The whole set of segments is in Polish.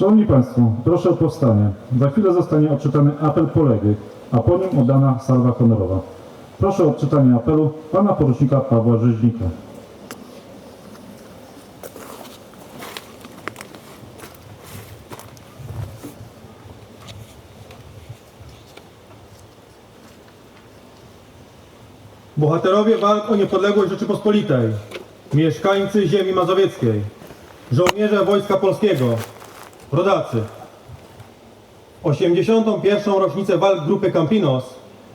Szanowni Państwo, proszę o powstanie. Za chwilę zostanie odczytany apel poległych, a po nim oddana salwa honorowa. Proszę o odczytanie apelu pana porucznika Pawła Rzeźnika. Bohaterowie walk o niepodległość Rzeczypospolitej, mieszkańcy ziemi mazowieckiej, żołnierze Wojska Polskiego, rodacy. W 81. rocznicę walk grupy Campinos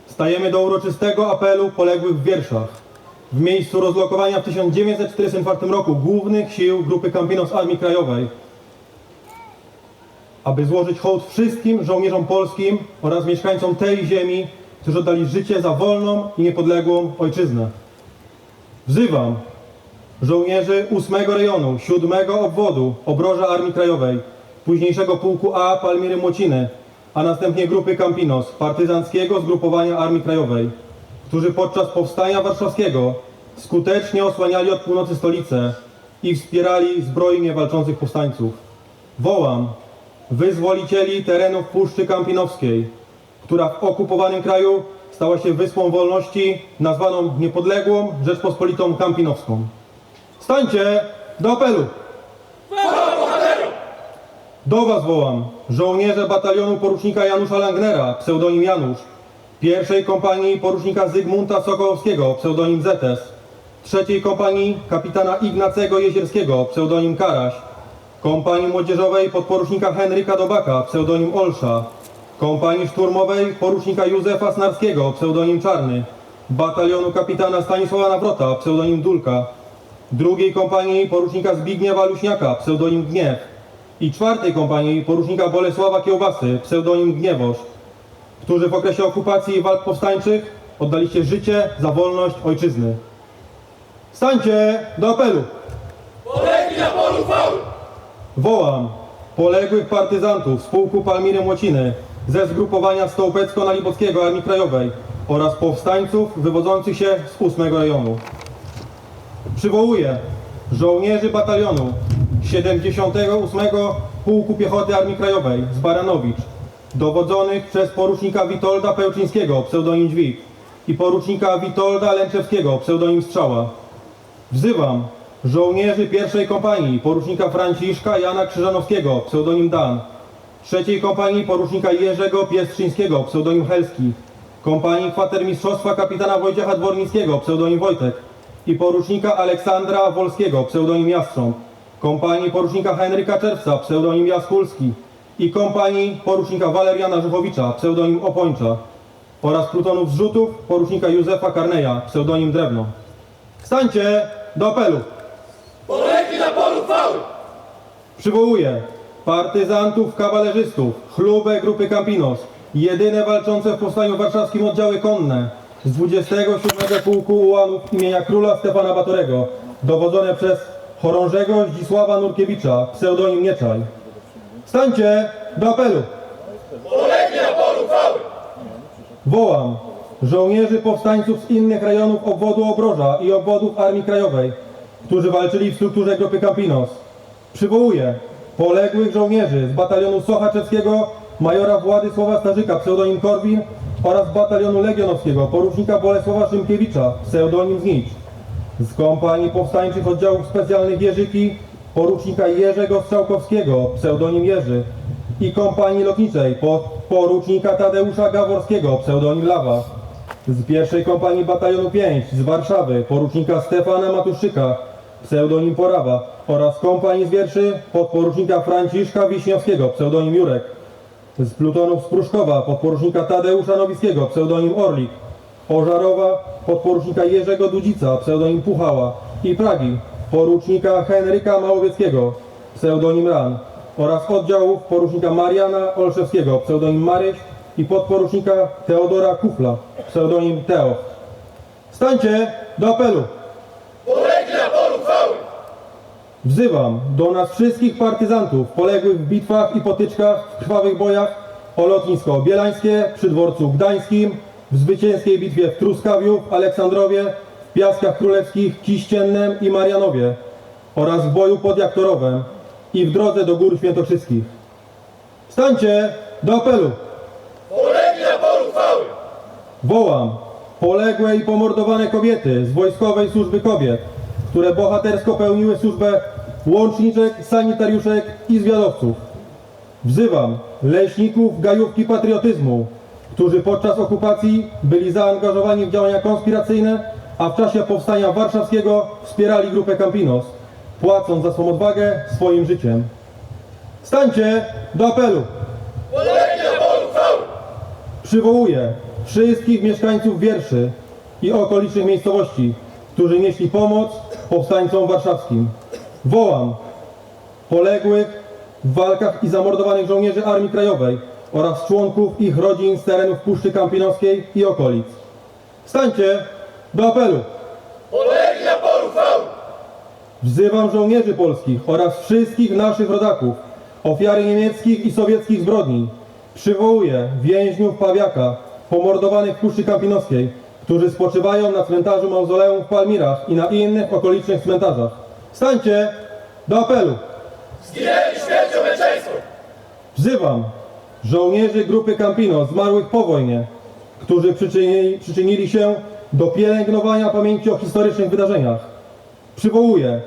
stajemy do uroczystego apelu poległych w wierszach w miejscu rozlokowania w 1944 roku głównych sił grupy Campinos Armii Krajowej, aby złożyć hołd wszystkim żołnierzom polskim oraz mieszkańcom tej ziemi, którzy oddali życie za wolną i niepodległą ojczyznę. Wzywam żołnierzy 8 rejonu, 7 obwodu Obroża Armii Krajowej, późniejszego pułku A Palmiry Młociny, a następnie grupy Campinos, partyzanckiego zgrupowania Armii Krajowej, którzy podczas powstania warszawskiego skutecznie osłaniali od północy stolicę i wspierali zbrojnie walczących powstańców. Wołam wyzwolicieli terenów Puszczy Kampinowskiej, która w okupowanym kraju stała się wyspą wolności, nazwaną niepodległą Rzeczpospolitą Kampinowską. Stańcie do apelu! Do Was wołam, żołnierze batalionu porucznika Janusza Langnera, pseudonim Janusz, pierwszej kompanii porucznika Zygmunta Sokołowskiego, pseudonim Zetes, trzeciej kompanii kapitana Ignacego Jezierskiego, pseudonim Karaś, kompanii młodzieżowej podporucznika Henryka Dobaka, pseudonim Olsza, kompanii szturmowej porucznika Józefa Snarskiego, pseudonim Czarny, batalionu kapitana Stanisława Nawrota, pseudonim Dulka, drugiej kompanii porucznika Zbigniewa Luśniaka, pseudonim Gniew i czwartej kompanii porucznika Bolesława Kiełbasy, pseudonim Gniewosz, którzy w okresie okupacji i walk powstańczych oddaliście życie za wolność ojczyzny. Stańcie do apelu! Polegli na polu chwały! Wołam poległych partyzantów z pułku Palmiry Młociny ze zgrupowania Stołpecko-Nalibockiego Armii Krajowej oraz powstańców wywodzących się z 8 rejonu. Przywołuję żołnierzy batalionu 78 Pułku Piechoty Armii Krajowej z Baranowicz, dowodzonych przez porucznika Witolda Pełczyńskiego, pseudonim Dźwig, i porucznika Witolda Lęczewskiego, pseudonim Strzała. Wzywam żołnierzy pierwszej kompanii porucznika Franciszka Jana Krzyżanowskiego, pseudonim Dan, trzeciej kompanii porucznika Jerzego Piestrzyńskiego, pseudonim Helski, kompanii kwatermistrzostwa kapitana Wojciecha Dwornickiego, pseudonim Wojtek i porucznika Aleksandra Wolskiego, pseudonim Jastrząb, kompanii porucznika Henryka Czerwca, pseudonim Jaskulski i kompanii porucznika Waleriana Żuchowicza, pseudonim Opończa oraz plutonów zrzutów porucznika Józefa Karneja, pseudonim Drewno. Stańcie do apelu! Polegli na polu chwały! Przywołuję partyzantów, kawalerzystów, chlubę grupy Campinos, jedyne walczące w powstaniu warszawskim oddziały konne z 27 Pułku Ułanów imienia króla Stefana Batorego, dowodzone przez chorążego Zdzisława Nurkiewicza, pseudonim Nieczaj. Stańcie do apelu! Polegli na polu chwały! Wołam żołnierzy powstańców z innych rejonów obwodu Obroża i obwodów Armii Krajowej, którzy walczyli w strukturze grupy Campinos. Przywołuję poległych żołnierzy z batalionu Sochaczewskiego majora Władysława Starzyka, pseudonim Korwin oraz batalionu legionowskiego porucznika Bolesława Szymkiewicza, pseudonim Znicz. Z kompanii powstańczych oddziałów specjalnych Jerzyki porucznika Jerzego Strzałkowskiego, pseudonim Jerzy i kompanii lotniczej po, porucznika Tadeusza Gaworskiego, pseudonim Lawa. Z pierwszej kompanii batalionu 5 z Warszawy porucznika Stefana Matuszyka, pseudonim Porawa oraz kompanii z wierszy podporucznika Franciszka Wiśniowskiego, pseudonim Jurek. Z plutonów z Pruszkowa podporucznika Tadeusza Nowickiego, pseudonim Orlik. Ożarowa podporucznika Jerzego Dudzica, pseudonim Puchała i Pragi porucznika Henryka Małowieckiego, pseudonim Ran oraz oddziałów porucznika Mariana Olszewskiego, pseudonim Maryś i podporucznika Teodora Kufla, pseudonim Teo. Stańcie do apelu! Polegli na polu chwały! Wzywam do nas wszystkich partyzantów poległych w bitwach i potyczkach, w krwawych bojach o lotnisko Bielańskie przy dworcu gdańskim, w zwycięskiej bitwie w Truskawiu, w Aleksandrowie, w Piaskach Królewskich, Kiściennem i Marianowie oraz w boju pod Jaktorowem i w drodze do Gór Świętokrzyskich. Stańcie do apelu! Polegli na polu chwały! Wołam poległe i pomordowane kobiety z Wojskowej Służby Kobiet, które bohatersko pełniły służbę łączniczek, sanitariuszek i zwiadowców. Wzywam leśników gajówki patriotyzmu, którzy podczas okupacji byli zaangażowani w działania konspiracyjne, a w czasie powstania warszawskiego wspierali grupę Campinos, płacąc za swą odwagę swoim życiem. Stańcie do apelu! Przywołuję wszystkich mieszkańców wierszy i okolicznych miejscowości, którzy nieśli pomoc powstańcom warszawskim. Wołam poległych w walkach i zamordowanych żołnierzy Armii Krajowej oraz członków ich rodzin z terenów Puszczy Kampinoskiej i okolic. Stańcie do apelu! Polegli na polu chwały! Wzywam żołnierzy polskich oraz wszystkich naszych rodaków, ofiary niemieckich i sowieckich zbrodni. Przywołuję więźniów Pawiaka, pomordowanych w Puszczy Kampinoskiej, którzy spoczywają na cmentarzu Mauzoleum w Palmirach i na innych okolicznych cmentarzach. Stańcie do apelu! Zginęli śmiercią męczeńską! Wzywam żołnierzy grupy Campino zmarłych po wojnie, którzy przyczynili, przyczynili się do pielęgnowania pamięci o historycznych wydarzeniach. Przywołuję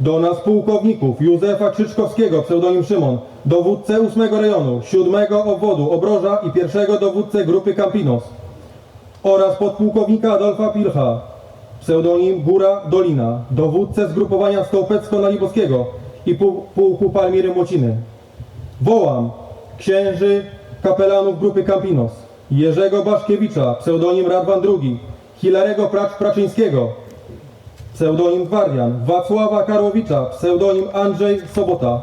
do nas pułkowników Józefa Krzyczkowskiego, pseudonim Szymon, dowódcę 8 rejonu, 7 obwodu Obroża i pierwszego dowódcę grupy Campinos oraz podpułkownika Adolfa Pilcha, pseudonim Góra Dolina, dowódcę zgrupowania Stołpecko-Nalibowskiego i pułku Palmiry Młociny. Wołam księży kapelanów grupy Campinos, Jerzego Baszkiewicza, pseudonim Radwan II, Hilarego Pracz Praczyńskiego, pseudonim Gwardian, Wacława Karłowicza, pseudonim Andrzej Sobota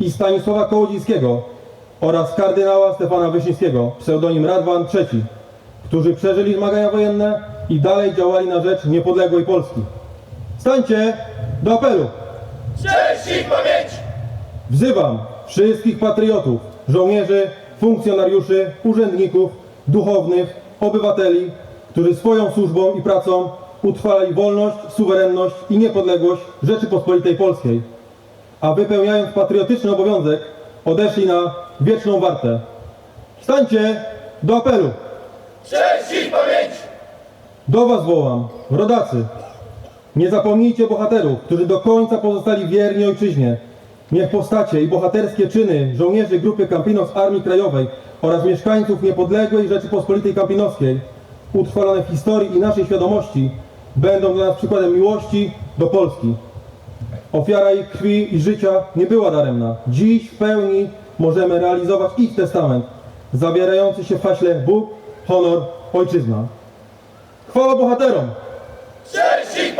i Stanisława Kołodziejskiego oraz kardynała Stefana Wyszyńskiego, pseudonim Radwan III, którzy przeżyli zmagania wojenne i dalej działali na rzecz niepodległej Polski. Stańcie do apelu! Cześć ich pamięci! Wzywam wszystkich patriotów, żołnierzy, funkcjonariuszy, urzędników, duchownych, obywateli, którzy swoją służbą i pracą utrwalali wolność, suwerenność i niepodległość Rzeczypospolitej Polskiej, a wypełniając patriotyczny obowiązek odeszli na wieczną wartę. Stańcie do apelu! Cześć ich pamięci! Do Was wołam, rodacy. Nie zapomnijcie bohaterów, którzy do końca pozostali wierni ojczyźnie. Niech postacie i bohaterskie czyny żołnierzy grupy Campinos Armii Krajowej oraz mieszkańców niepodległej Rzeczypospolitej Kampinoskiej, utrwalone w historii i naszej świadomości, będą dla nas przykładem miłości do Polski. Ofiara ich krwi i życia nie była daremna. Dziś w pełni możemy realizować ich testament, zawierający się w haśle Bóg, honor, ojczyzna. Chwała bohaterom! Cześć